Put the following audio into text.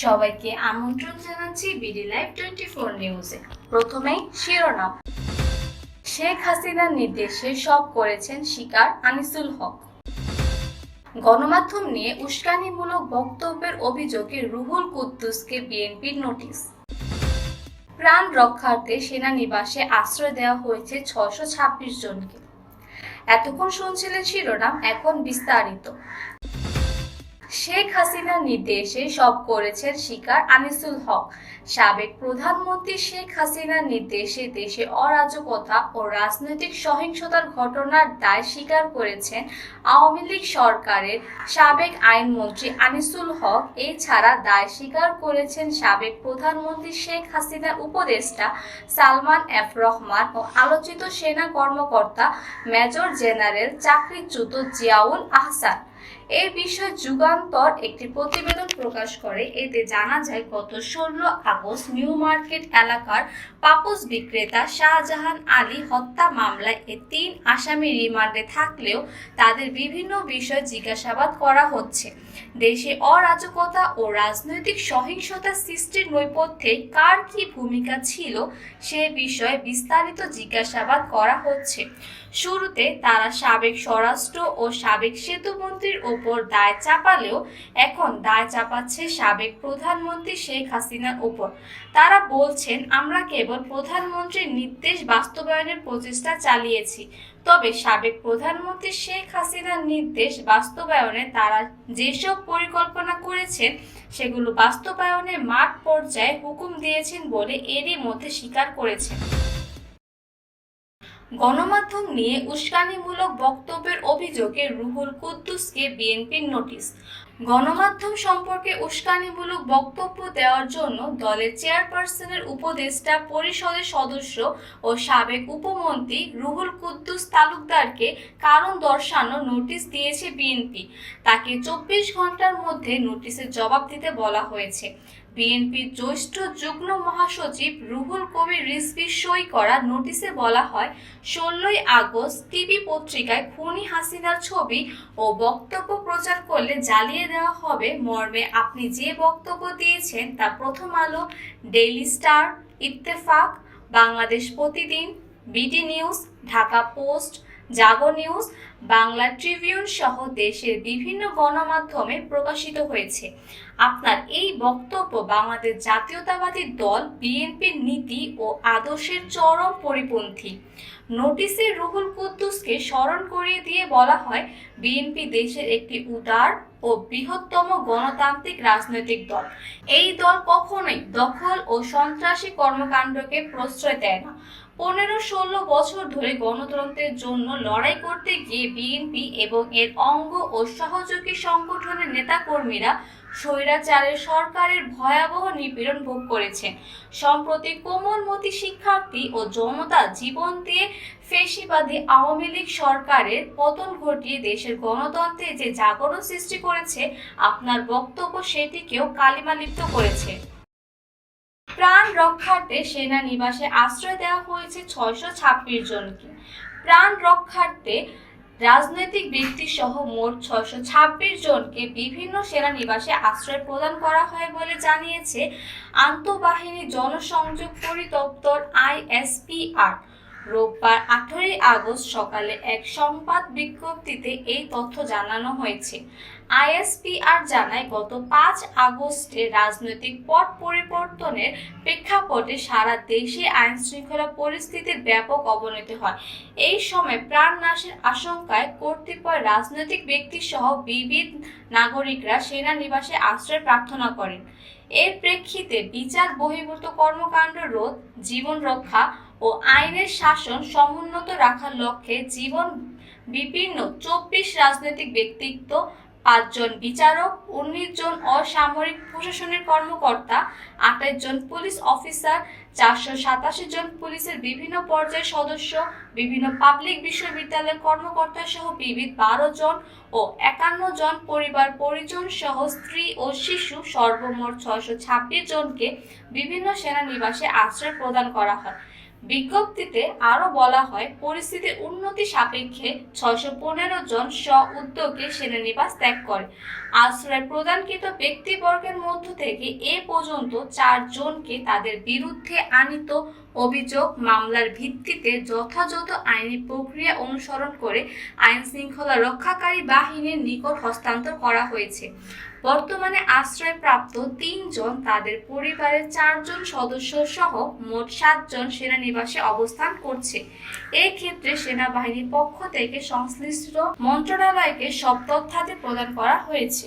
সবাইকে আমন্ত্রণ জানাচ্ছি বিডি লাইভ টোয়েন্টি ফোর নিউজে। প্রথমেই শিরোনাম। শেখ হাসিনার নির্দেশে সব করেছেন শিকার আনিসুল হক। গণমাধ্যম নিয়ে উস্কানিমূলক বক্তব্যের অভিযোগে রুহুল কুদ্দুসকে বিএনপির নোটিশ। প্রাণ রক্ষার্থে সেনানিবাসে আশ্রয় দেওয়া হয়েছে ছশো ছাব্বিশ জনকে। এতক্ষণ শুনছিলেন শিরোনাম, এখন বিস্তারিত। শেখ হাসিনার নির্দেশে সব করেছেন শিকার আনিসুল হক। সাবেক প্রধানমন্ত্রী শেখ হাসিনার নির্দেশে দেশে অরাজকতা ও রাজনৈতিক সহিংসতার ঘটনার দায় স্বীকার করেছেন আওয়ামী লীগ সরকারের সাবেক আইনমন্ত্রী আনিসুল হক। এছাড়া দায় স্বীকার করেছেন সাবেক প্রধানমন্ত্রী শেখ হাসিনার উপদেষ্টা সালমান এফ রহমান ও আলোচিত সেনা কর্মকর্তা মেজর জেনারেল চাকরিচ্যুত জিয়াউল আহসান। এই বিষয়ে যুগান্তর একটি প্রতিবেদন প্রকাশ করে। এতে জানা যায়, গত ষোলো আগস্ট নিউ মার্কেট এলাকার পাপোস বিক্রেতা শাহজাহান আলী হত্যা মামলায় এ তিন আসামি রিমান্ডে থাকলেও তাদের বিভিন্ন বিষয় জিজ্ঞাসাবাদ করা হচ্ছে। দেশে অরাজকতা ও রাজনৈতিক সহিংসতা সৃষ্টির নৈপথ্যে কার কি ভূমিকা ছিল সে বিষয়ে বিস্তারিত জিজ্ঞাসাবাদ করা হচ্ছে। শুরুতে তারা সাবেক স্বরাষ্ট্র ও সাবেক সেতুমন্ত্রীর ওপর দায় চাপালেও এখন দায় চাপাচ্ছে সাবেক প্রধানমন্ত্রী শেখ হাসিনার ওপর। তারা বলছেন, আমরা কেবল প্রধানমন্ত্রীর নির্দেশ বাস্তবায়নের প্রচেষ্টা চালিয়েছি, তবে সাবেক প্রধানমন্ত্রী শেখ হাসিনার নির্দেশ বাস্তবায়নে তারা যেসব পরিকল্পনা করেছেন, সেগুলো বাস্তবায়নে মাঠ পর্যায়ে হুকুম দিয়েছেন বলে এরই মধ্যে স্বীকার করেছেন। গণমাধ্যম নিয়ে উস্কানিমূলক বক্তব্যের অভিযোগে রুহুল কুদ্দুসকে বিএনপির নোটিশ। গণমাধ্যম সম্পর্কে উস্কানিমূলক বক্তব্য দেওয়ার জন্য দলের চেয়ারপারসনের উপদেষ্টা পরিষদের সদস্য ও সাবেক উপমন্ত্রী রুহুল কুদ্দুস তালুকদারকে কারণ দর্শানো নোটিশ দিয়েছে বিএনপি। তাকে চব্বিশ ঘণ্টার মধ্যে নোটিশের জবাব দিতে বলা হয়েছে। বিএনপির জ্যেষ্ঠ যুগ্ম মহাসচিব রুহুল কবির রিজভি সই করা নোটিশে বলা হয়, ষোলোই আগস্ট টিভি পত্রিকায় খুনি হাসিনার ছবি ও বক্তব্য প্রচার করলে জ্বালিয়ে দেওয়া হবে মর্মে। আপনি যে বক্তব্য দিয়েছেন তা প্রথম আলো, daily star, Ittefaq, Bangladesh Pratidin, BD news, Dhaka post Jago news, Bangla tribune সহ দেশের বিভিন্ন গণমাধ্যমে প্রকাশিত হয়েছে। আপনার এই বক্তব্য বাংলাদেশ জাতীয়তাবাদী দল, বিএনপির নীতি ও আদর্শের চরম পরিপন্থী। নোটিশে রুহুল কুদ্দুসকে স্মরণ করিয়ে দিয়ে বলা হয়, বিএনপি দেশের একটি উদার ও বৃহত্তম গণতান্ত্রিক রাজনৈতিক দল। এই দল কখনোই দখল ও সন্ত্রাসী কর্মকাণ্ডকে প্রশ্রয় দেয় না। পনেরো ষোলো বছর ধরে গণতন্ত্রের জন্য লড়াই করতে গিয়ে বিএনপি এবং এর অঙ্গ ও সহযোগী সংগঠনের নেতাকর্মীরা স্বৈরাচারের সরকারের ভয়াবহ নিপীড়ন ভোগ করেছেন। সম্প্রতি কোমলমতি শিক্ষার্থী ও জনতা জীবন দিয়ে ফেসিবাদী আওয়ামী লীগ সরকারের পতন ঘটিয়ে দেশের গণতন্ত্রে যে জাগরণ সৃষ্টি করেছে, আপনার বক্তব্য সেটিকেও কালিমালিপ্ত করেছে। প্রাণ রক্ষার্থে সেনানিবাসে আশ্রয় দেওয়া হয়েছে ছয়শো ছাব্বিশ জনকে। প্রাণ রক্ষার্থে রাজনৈতিক ব্যক্তি সহ মোট ছয়শো ছাব্বিশ জনকে বিভিন্ন সেনানিবাসে আশ্রয় প্রদান করা হয় বলে জানিয়েছে আন্তঃবাহিনী জনসংযোগ পরিদপ্তর আইএসপিআর। রোববার আঠারোই আগস্ট সকালে এক সংবাদ বিজ্ঞপ্তিতে এই তথ্য জানানো হয়েছে। আইএসপিআর জানায়, গত পাঁচ আগস্টে রাজনৈতিক পট পরিবর্তনের প্রেক্ষাপটে সারা দেশে আইন শৃঙ্খলা পরিস্থিতির ব্যাপক অবনতি হয়। এই সময় প্রাণ নাশের আশঙ্কায় কর্তৃপয় রাজনৈতিক ব্যক্তি সহ বিবিধ নাগরিকরা সেনানিবাসে আশ্রয় প্রার্থনা করেন। এর প্রেক্ষিতে বিচার বহির্ভূত কর্মকাণ্ড রোধ, জীবন রক্ষা ও আইনের শাসন সমুন্নত রাখার লক্ষ্যে জীবন বিভিন্ন চব্বিশ রাজনৈতিক ব্যক্তিত্ব, পাঁচজন বিচারক, উনিশ জন অসামরিক প্রশাসনের কর্মকর্তা, আঠাশ জন পুলিশ অফিসার, চারশো সাতাশি জন পুলিশের বিভিন্ন পর্যায়ের সদস্য, বিভিন্ন পাবলিক বিশ্ববিদ্যালয়ের কর্মকর্তা সহ বিবিধ বারো জন ও একান্ন জন পরিবার পরিজন সহ স্ত্রী ও শিশু সর্বমোট ছয়শো ছাব্বিশ জনকে বিভিন্ন সেনানিবাসে আশ্রয় প্রদান করা হয়। বিজ্ঞপ্তিতে আরও বলা হয়, পরিস্থিতি উন্নতি সাপেক্ষে ছয়শো পনেরো জন স্ব উদ্যোগে সেনানিবাস ত্যাগ করে। আশ্রয় প্রদানকৃত ব্যক্তিবর্গের মধ্য থেকে এ পর্যন্ত চারজনকে তাদের বিরুদ্ধে আনিত অভিযোগ মামলার ভিত্তিতে যথাযথ আইনি প্রক্রিয়া অনুসরণ করে আইন শৃঙ্খলা রক্ষাকারী বাহিনীর নিকট হস্তান্তর করা হয়েছে। বর্তমানে আশ্রয়প্রাপ্ত তিনজন, তাদের পরিবারের চারজন সদস্য সহ মোট সাতজন সেনানিবাসে অবস্থান করছে। এই ক্ষেত্রে সেনাবাহিনীর পক্ষ থেকে সংশ্লিষ্ট মন্ত্রণালয়কে সব তথ্যাদি প্রদান করা হয়েছে।